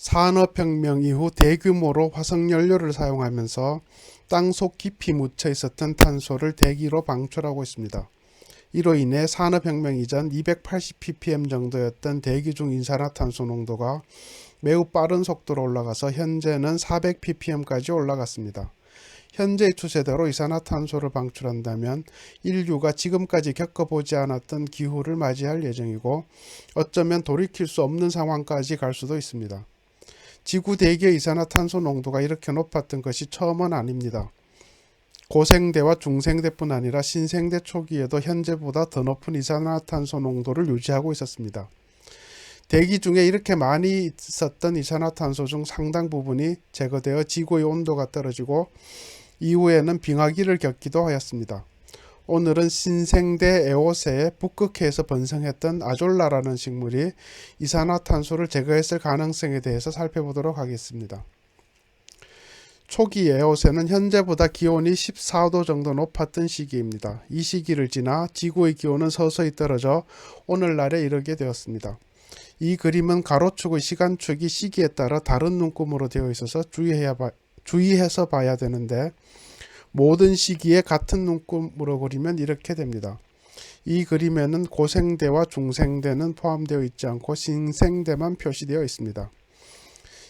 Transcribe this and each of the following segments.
산업혁명 이후 대규모로 화석연료를 사용하면서 땅속 깊이 묻혀 있었던 탄소를 대기로 방출하고 있습니다. 이로 인해 산업혁명 이전 280ppm 정도였던 대기 중 이산화탄소 농도가 매우 빠른 속도로 올라가서 현재는 400ppm까지 올라갔습니다. 현재의 추세대로 이산화탄소를 방출한다면 인류가 지금까지 겪어보지 않았던 기후를 맞이할 예정이고 어쩌면 돌이킬 수 없는 상황까지 갈 수도 있습니다. 지구 대기의 이산화탄소 농도가 이렇게 높았던 것이 처음은 아닙니다. 고생대와 중생대뿐 아니라 신생대 초기에도 현재보다 더 높은 이산화탄소 농도를 유지하고 있었습니다. 대기 중에 이렇게 많이 있었던 이산화탄소 중 상당 부분이 제거되어 지구의 온도가 떨어지고 이후에는 빙하기를 겪기도 하였습니다. 오늘은 신생대 에오세의 북극해에서 번성했던 아졸라라는 식물이 이산화탄소를 제거했을 가능성에 대해서 살펴보도록 하겠습니다. 초기 에오세는 현재보다 기온이 14도 정도 높았던 시기입니다. 이 시기를 지나 지구의 기온은 서서히 떨어져 오늘날에 이르게 되었습니다. 이 그림은 가로축의 시간축이 시기에 따라 다른 눈금으로 되어 있어서 주의해야 바, 주의해서 봐야 되는데 모든 시기에 같은 눈금으로 그리면 이렇게 됩니다. 이 그림에는 고생대와 중생대는 포함되어 있지 않고 신생대만 표시되어 있습니다.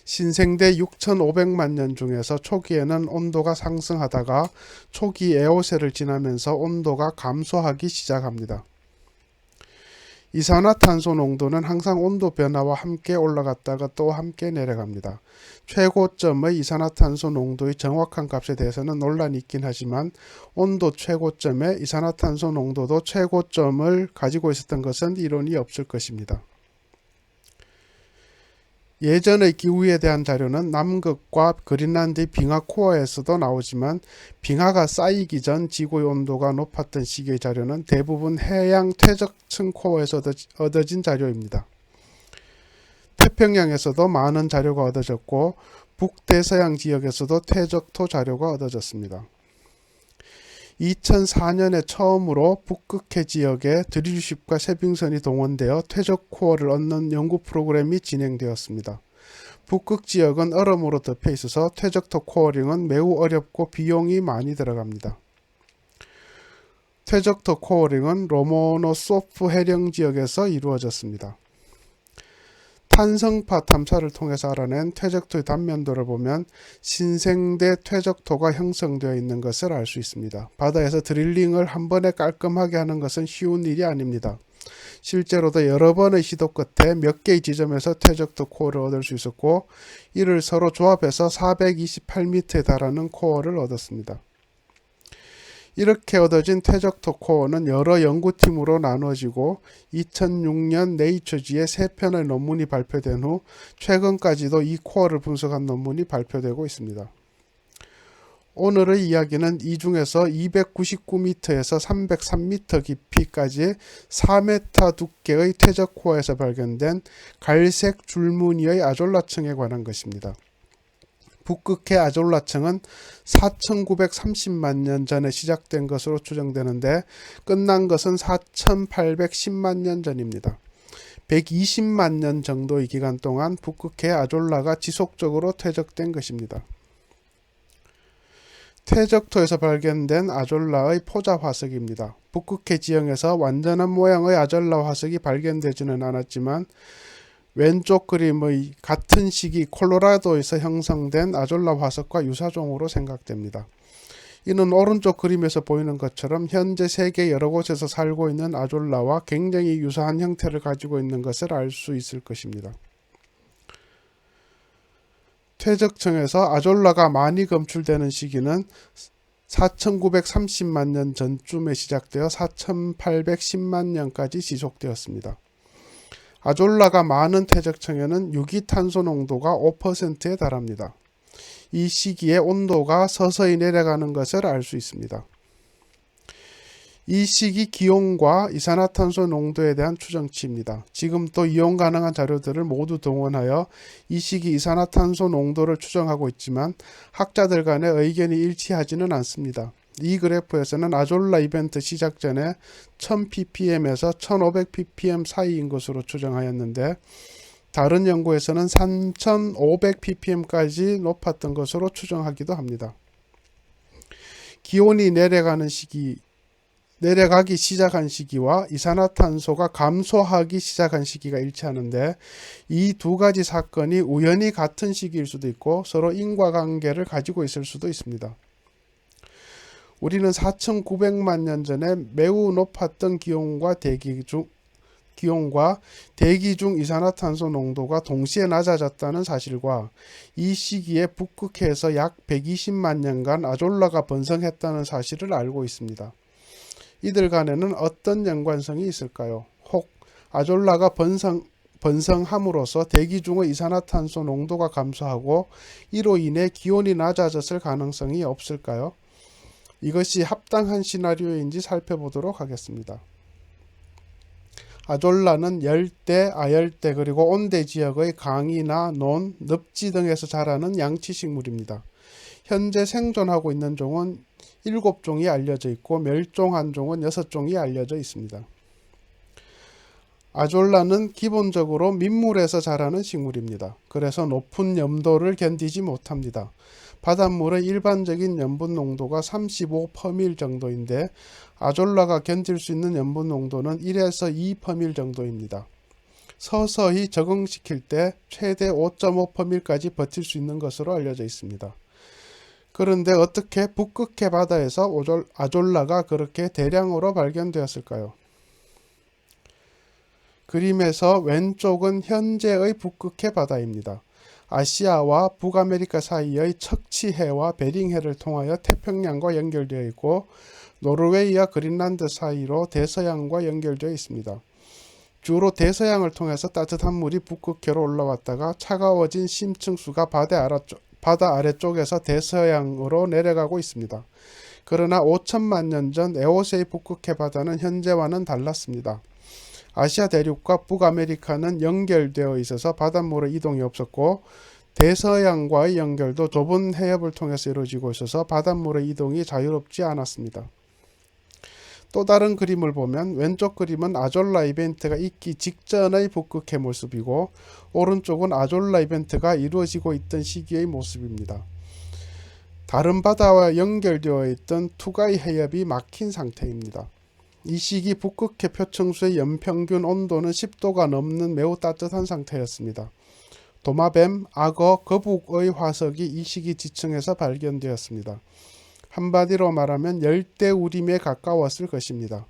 신생대 6,500만 년 중에서 초기에는 온도가 상승하다가 초기 에오세를 지나면서 온도가 감소하기 시작합니다. 이산화탄소 농도는 항상 온도 변화와 함께 올라갔다가 또 함께 내려갑니다. 최고점의 이산화탄소 농도의 정확한 값에 대해서는 논란이 있긴 하지만 온도 최고점에 이산화탄소 농도도 최고점을 가지고 있었던 것은 이론이 없을 것입니다. 예전의 기후에 대한 자료는 남극과 그린란드 빙하 코어에서도 나오지만 빙하가 쌓이기 전 지구의 온도가 높았던 시기의 자료는 대부분 해양 퇴적층 코어에서 얻어진 자료입니다. 태평양에서도 많은 자료가 얻어졌고 북대서양 지역에서도 퇴적토 자료가 얻어졌습니다. 2004년에 처음으로 북극해 지역에 드릴쉽과 세빙선이 동원되어 퇴적 코어를 얻는 연구 프로그램이 진행되었습니다. 북극 지역은 얼음으로 덮여 있어서 퇴적토 코어링은 매우 어렵고 비용이 많이 들어갑니다. 퇴적토 코어링은 로모노소프 해령 지역에서 이루어졌습니다. 탄성파 탐사를 통해서 알아낸 퇴적토의 단면도를 보면 신생대 퇴적토가 형성되어 있는 것을 알 수 있습니다. 바다에서 드릴링을 한 번에 깔끔하게 하는 것은 쉬운 일이 아닙니다. 실제로도 여러 번의 시도 끝에 몇 개의 지점에서 퇴적토 코어를 얻을 수 있었고 이를 서로 조합해서 428m에 달하는 코어를 얻었습니다. 이렇게 얻어진 퇴적 토 코어는 여러 연구팀으로 나누어지고 2006년 네이처지에 세 편의 논문이 발표된 후 최근까지도 이 코어를 분석한 논문이 발표되고 있습니다. 오늘의 이야기는 이 중에서 299m에서 303m 깊이까지 4m 두께의 퇴적 코어에서 발견된 갈색 줄무늬의 아졸라층에 관한 것입니다. 북극해 아졸라층은 4,930만 년 전에 시작된 것으로 추정되는데 끝난 것은 4,810만 년 전입니다. 120만 년 정도의 기간 동안 북극해 아졸라가 지속적으로 퇴적된 것입니다. 퇴적토에서 발견된 아졸라의 포자 화석입니다. 북극해 지형에서 완전한 모양의 아졸라 화석이 발견되지는 않았지만 왼쪽 그림의 같은 시기 콜로라도에서 형성된 아졸라 화석과 유사종으로 생각됩니다. 이는 오른쪽 그림에서 보이는 것처럼 현재 세계 여러 곳에서 살고 있는 아졸라와 굉장히 유사한 형태를 가지고 있는 것을 알 수 있을 것입니다. 퇴적층에서 아졸라가 많이 검출되는 시기는 4930만 년 전쯤에 시작되어 4810만 년까지 지속되었습니다. 아졸라가 많은 퇴적층에는 유기탄소 농도가 5%에 달합니다. 이 시기에 온도가 서서히 내려가는 것을 알 수 있습니다. 이 시기 기온과 이산화탄소 농도에 대한 추정치입니다. 지금 또 이용 가능한 자료들을 모두 동원하여 이 시기 이산화탄소 농도를 추정하고 있지만 학자들 간의 의견이 일치하지는 않습니다. 이 그래프에서는 아졸라 이벤트 시작 전에 1000ppm에서 1500ppm 사이인 것으로 추정하였는데 다른 연구에서는 3,500 ppm까지 높았던 것으로 추정하기도 합니다. 기온이 내려가는 시기, 내려가기 시작한 시기와 이산화탄소가 감소하기 시작한 시기가 일치하는데 이 두 가지 사건이 우연히 같은 시기일 수도 있고 서로 인과관계를 가지고 있을 수도 있습니다. 우리는 4,900만 년 전에 매우 높았던 기온과 대기 중 기온과 대기 중 이산화탄소 농도가 동시에 낮아졌다는 사실과 이 시기에 북극해에서 약 120만 년간 아졸라가 번성했다는 사실을 알고 있습니다. 이들 간에는 어떤 연관성이 있을까요? 혹 아졸라가 번성 번성함으로써 대기 중의 이산화탄소 농도가 감소하고 이로 인해 기온이 낮아졌을 가능성이 없을까요? 이것이 합당한 시나리오인지 살펴보도록 하겠습니다. 아졸라는 열대, 아열대 그리고 온대 지역의 강이나 논, 늪지 등에서 자라는 양치식물입니다. 현재 생존하고 있는 종은 7종이 알려져 있고 멸종한 종은 6종이 알려져 있습니다. 아졸라는 기본적으로 민물에서 자라는 식물입니다. 그래서 높은 염도를 견디지 못합니다. 바닷물의 일반적인 염분 농도가 35 퍼밀 정도인데 아졸라가 견딜 수 있는 염분 농도는 1에서 2 퍼밀 정도입니다. 서서히 적응시킬 때 최대 5.5 퍼밀까지 버틸 수 있는 것으로 알려져 있습니다. 그런데 어떻게 북극해 바다에서 아졸라가 그렇게 대량으로 발견되었을까요? 그림에서 왼쪽은 현재의 북극해 바다입니다. 아시아와 북아메리카 사이의 척치해와 베링해를 통하여 태평양과 연결되어 있고 노르웨이와 그린란드 사이로 대서양과 연결되어 있습니다. 주로 대서양을 통해서 따뜻한 물이 북극해로 올라왔다가 차가워진 심층수가 바다 아래쪽, 바다 아래쪽에서 대서양으로 내려가고 있습니다. 그러나 5천만 년 전 에오세이 북극해 바다는 현재와는 달랐습니다. 아시아 대륙과 북아메리카는 연결되어 있어서 바닷물의 이동이 없었고 대서양과의 연결도 좁은 해협을 통해서 이루어지고 있어서 바닷물의 이동이 자유롭지 않았습니다. 또 다른 그림을 보면 왼쪽 그림은 아졸라 이벤트가 있기 직전의 북극해 모습이고 오른쪽은 아졸라 이벤트가 이루어지고 있던 시기의 모습입니다. 다른 바다와 연결되어 있던 투가이 해협이 막힌 상태입니다. 이 시기 북극해 표층수의 연평균 온도는 10도가 넘는 매우 따뜻한 상태였습니다. 도마뱀, 악어, 거북의 화석이 이 시기 지층에서 발견되었습니다. 한마디로 말하면 열대우림에 가까웠을 것입니다.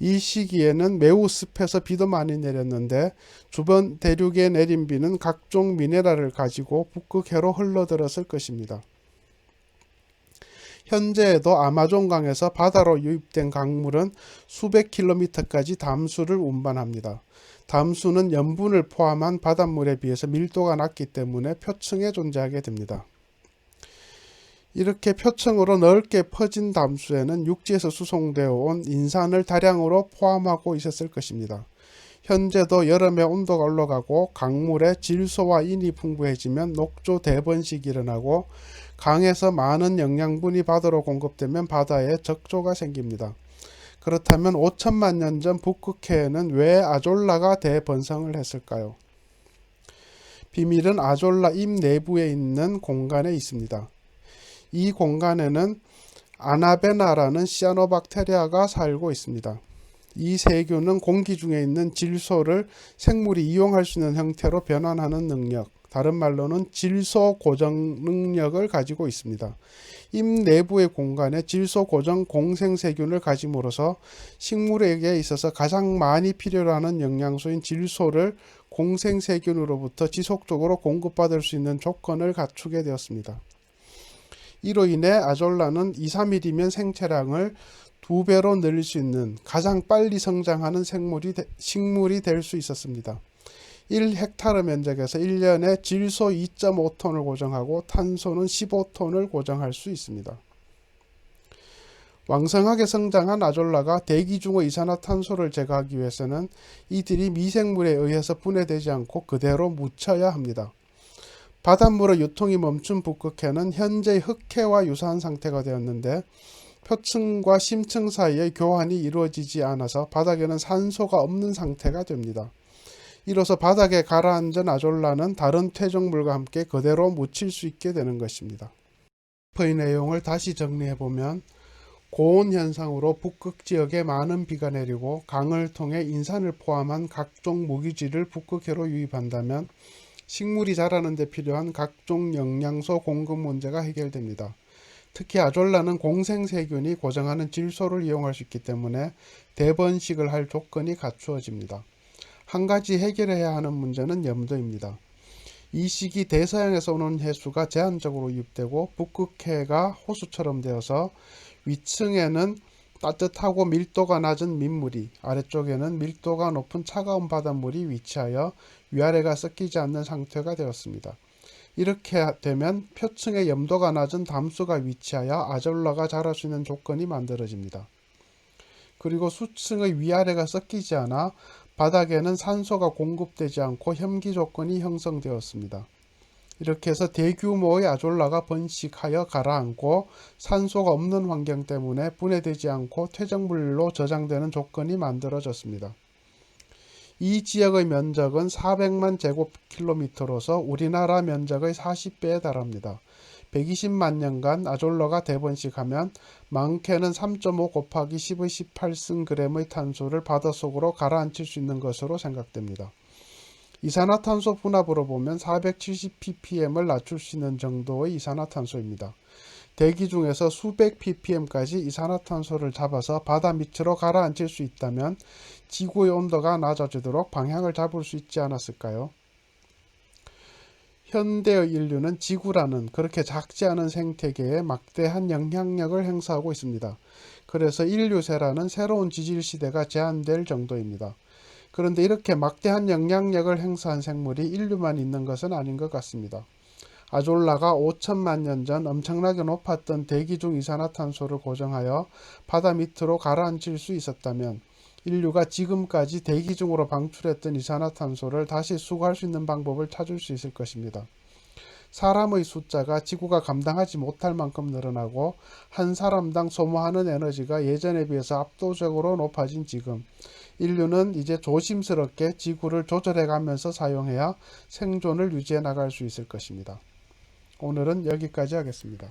이 시기에는 매우 습해서 비도 많이 내렸는데 주변 대륙에 내린 비는 각종 미네랄을 가지고 북극해로 흘러들었을 것입니다. 현재에도 아마존강에서 바다로 유입된 강물은 수백 킬로미터까지 담수를 운반합니다. 담수는 염분을 포함한 바닷물에 비해서 밀도가 낮기 때문에 표층에 존재하게 됩니다. 이렇게 표층으로 넓게 퍼진 담수에는 육지에서 수송되어 온 인산을 다량으로 포함하고 있었을 것입니다. 현재도 여름에 온도가 올라가고 강물에 질소와 인이 풍부해지면 녹조 대번식이 일어나고 강에서 많은 영양분이 바다로 공급되면 바다에 적조가 생깁니다. 그렇다면 5천만 년 전 북극해에는 왜 아졸라가 대번성을 했을까요? 비밀은 아졸라 입 내부에 있는 공간에 있습니다. 이 공간에는 아나베나라는 시아노박테리아가 살고 있습니다. 이 세균은 공기 중에 있는 질소를 생물이 이용할 수 있는 형태로 변환하는 능력, 다른 말로는 질소 고정 능력을 가지고 있습니다. 입 내부의 공간에 질소 고정 공생 세균을 가짐으로써 식물에게 있어서 가장 많이 필요로 하는 영양소인 질소를 공생 세균으로부터 지속적으로 공급받을 수 있는 조건을 갖추게 되었습니다. 이로 인해 아졸라는 2, 3일이면 생체량을 두 배로 늘릴 수 있는 가장 빨리 성장하는 생물이 식물이 될 수 있었습니다. 1헥타르 면적에서 1년에 질소 2.5톤을 고정하고 탄소는 15톤을 고정할 수 있습니다. 왕성하게 성장한 아졸라가 대기 중의 이산화탄소를 제거하기 위해서는 이들이 미생물에 의해서 분해되지 않고 그대로 묻혀야 합니다. 바닷물의 유통이 멈춘 북극해는 현재 흑해와 유사한 상태가 되었는데 표층과 심층 사이의 교환이 이루어지지 않아서 바닥에는 산소가 없는 상태가 됩니다. 이로써 바닥에 가라앉은 아졸라는 다른 퇴적물과 함께 그대로 묻힐 수 있게 되는 것입니다. 의 내용을 다시 정리해 보면 고온 현상으로 북극 지역에 많은 비가 내리고 강을 통해 인산을 포함한 각종 무기질을 북극해로 유입한다면 식물이 자라는 데 필요한 각종 영양소 공급 문제가 해결됩니다. 특히 아졸라는 공생세균이 고정하는 질소를 이용할 수 있기 때문에 대번식을 할 조건이 갖추어집니다. 한 가지 해결해야 하는 문제는 염도입니다. 이 시기 대서양에서 오는 해수가 제한적으로 유입되고 북극해가 호수처럼 되어서 위층에는 따뜻하고 밀도가 낮은 민물이 아래쪽에는 밀도가 높은 차가운 바닷물이 위치하여 위아래가 섞이지 않는 상태가 되었습니다. 이렇게 되면 표층에 염도가 낮은 담수가 위치하여 아졸라가 자랄 수 있는 조건이 만들어집니다. 그리고 수층의 위아래가 섞이지 않아 바닥에는 산소가 공급되지 않고 혐기 조건이 형성되었습니다. 이렇게 해서 대규모의 아졸라가 번식하여 가라앉고 산소가 없는 환경 때문에 분해되지 않고 퇴적물로 저장되는 조건이 만들어졌습니다. 이 지역의 면적은 400만 제곱킬로미터로서 우리나라 면적의 40배에 달합니다. 120만 년간 아졸라가 대번식 하면 많게는 3.5 곱하기 10의 18승g의 탄소를 바닷속으로 가라앉힐 수 있는 것으로 생각됩니다. 이산화탄소 분압으로 보면 470ppm을 낮출 수 있는 정도의 이산화탄소입니다. 대기 중에서 수백 ppm까지 이산화탄소를 잡아서 바다 밑으로 가라앉힐 수 있다면 지구의 온도가 낮아지도록 방향을 잡을 수 있지 않았을까요? 현대의 인류는 지구라는 그렇게 작지 않은 생태계에 막대한 영향력을 행사하고 있습니다. 그래서 인류세라는 새로운 지질 시대가 제한될 정도입니다. 그런데 이렇게 막대한 영향력을 행사한 생물이 인류만 있는 것은 아닌 것 같습니다. 아졸라가 5천만 년 전 엄청나게 높았던 대기 중 이산화탄소를 고정하여 바다 밑으로 가라앉힐 수 있었다면 인류가 지금까지 대기 중으로 방출했던 이산화탄소를 다시 수거할 수 있는 방법을 찾을 수 있을 것입니다. 사람의 숫자가 지구가 감당하지 못할 만큼 늘어나고 한 사람당 소모하는 에너지가 예전에 비해서 압도적으로 높아진 지금 인류는 이제 조심스럽게 지구를 조절해 가면서 사용해야 생존을 유지해 나갈 수 있을 것입니다. 오늘은 여기까지 하겠습니다.